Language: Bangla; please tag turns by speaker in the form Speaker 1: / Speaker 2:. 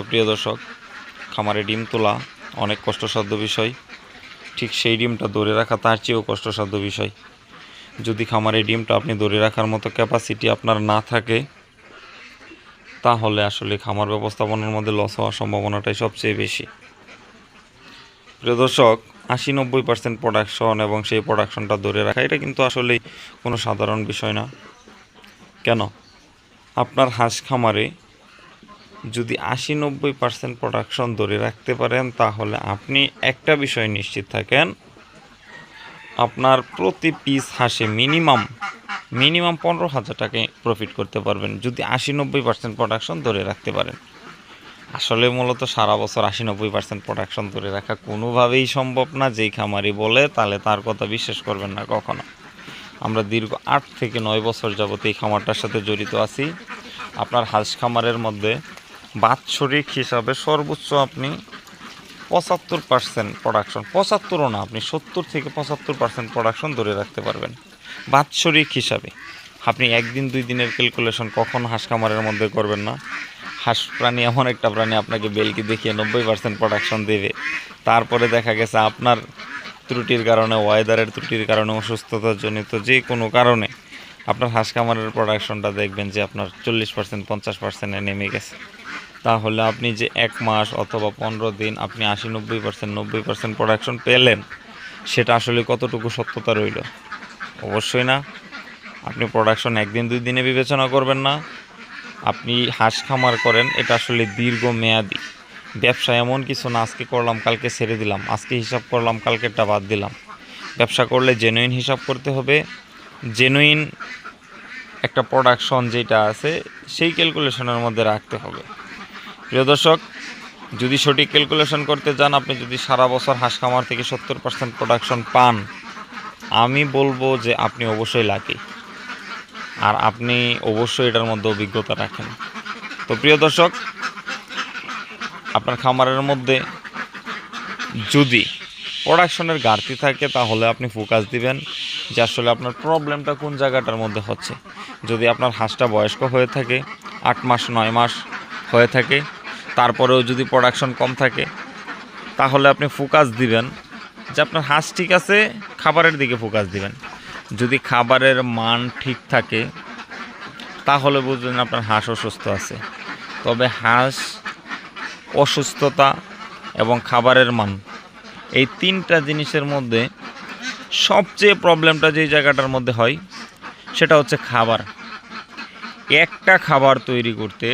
Speaker 1: তো প্রিয় দর্শক, খামারে ডিম তোলা অনেক কষ্টসাধ্য বিষয়। ঠিক সেই ডিমটা ধরে রাখা তার চেয়েও কষ্টসাধ্য বিষয়। যদি খামারে ডিমটা আপনি ধরে রাখার মতো ক্যাপাসিটি আপনার না থাকে, তাহলে আসলে খামার ব্যবস্থাপনার মধ্যে লস হওয়ার সম্ভাবনাটাই সবচেয়ে বেশি। প্রিয় দর্শক, আশি নব্বই পার্সেন্ট প্রোডাকশন এবং সেই প্রোডাকশনটা ধরে রাখা, এটা কিন্তু আসলে কোনো সাধারণ বিষয় না। কেন? আপনার হাঁস খামারে যদি আশি নব্বই পার্সেন্ট প্রোডাকশন ধরে রাখতে পারেন, তাহলে আপনি একটা বিষয় নিশ্চিত থাকেন, আপনার প্রতি পিস হাঁসে মিনিমাম মিনিমাম পনেরো হাজার টাকায় প্রফিট করতে পারবেন, যদি আশি নব্বই পার্সেন্ট প্রোডাকশন ধরে রাখতে পারেন। আসলে মূলত সারা বছর আশি নব্বই পার্সেন্ট প্রোডাকশন ধরে রাখা কোনোভাবেই সম্ভব না, যেই খামারি বলে, তাহলে তার কথা বিশ্বাস করবেন না কখনো। আমরা দীর্ঘ আট থেকে নয় বছর যাবত এই খামারটার সাথে জড়িত আছি। আপনার হাঁস খামারের মধ্যে বাৎসরিক হিসাবে সর্বোচ্চ আপনি পঁচাত্তর পার্সেন্ট প্রোডাকশন পঁচাত্তরও না, আপনি সত্তর থেকে পঁচাত্তর পার্সেন্ট প্রোডাকশন ধরে রাখতে পারবেন। বাৎসরিক হিসাবে। আপনি একদিন, দুই দিনের ক্যালকুলেশন কখন হাঁস খামারের মধ্যে করবেন না। হাঁস প্রাণী এমন একটা প্রাণী আপনাকে বেলকি দেখিয়ে নব্বই পার্সেন্ট প্রোডাকশন দেবে। তারপরে দেখা গেছে আপনার ত্রুটির কারণে ওয়েদারের ত্রুটির কারণে, অসুস্থতার জনিত যে কোনো কারণে আপনার হাঁস খামারের প্রোডাকশনটা দেখবেন যে আপনার চল্লিশ পার্সেন্ট পঞ্চাশ পার্সেন্টে নেমে গেছে। তাহলে আপনি যে এক মাস অথবা পনেরো দিন আপনি আশি, নব্বই পার্সেন্ট নব্বই পার্সেন্ট প্রোডাকশন পেলেন, সেটা আসলে কতটুকু সত্যতা রইল? অবশ্যই না। আপনি প্রোডাকশন একদিন, দুই দিনে বিবেচনা করবেন না। আপনি হাঁস খামার করেন, এটা আসলে দীর্ঘ মেয়াদি ব্যবসা এমন কিছু না, আজকে করলাম, কালকে ছেড়ে দিলাম, আজকে হিসাব করলাম, কালকেরটা বাদ দিলাম। ব্যবসা করলে জেনুইন হিসাব করতে হবে। জেনুইন একটা প্রোডাকশন যেটা আছে, সেই ক্যালকুলেশনের মধ্যে রাখতে হবে। প্রিয় দর্শক, যদি সঠিক ক্যালকুলেশন করতে যান আপনি যদি সারা বছর হাঁস খামার থেকে সত্তর পার্সেন্ট প্রোডাকশন পান, আমি বলব যে আপনি অবশ্যই লাকি আর আপনি অবশ্যই এটার মধ্যে অভিজ্ঞতা রাখেন। তো প্রিয় দর্শক, আপনার খামারের মধ্যে যদি প্রোডাকশনের ঘাটতি থাকে, তাহলে আপনি ফোকাস দিবেন যে আসলে আপনার প্রবলেমটা কোন জায়গাটার মধ্যে হচ্ছে। যদি আপনার হাঁসটা বয়স্ক হয়ে থাকে, আট মাস, নয় মাস হয়ে থাকে তারপরেও যদি প্রোডাকশন কম থাকে, তাহলে আপনি ফোকাস দিবেন যে আপনার হাঁস ঠিক আছে, খাবারের দিকে ফোকাস দিবেন। যদি খাবারের মান ঠিক থাকে, তাহলে বুঝবেন আপনার হাঁস অসুস্থ আছে। তবে হাঁস অসুস্থতা এবং খাবারের মান, এই তিনটা জিনিসের মধ্যে সবচেয়ে প্রবলেমটা যেই জায়গাটার মধ্যে হয়, সেটা হচ্ছে খাবার। একটা খাবার তৈরি করতে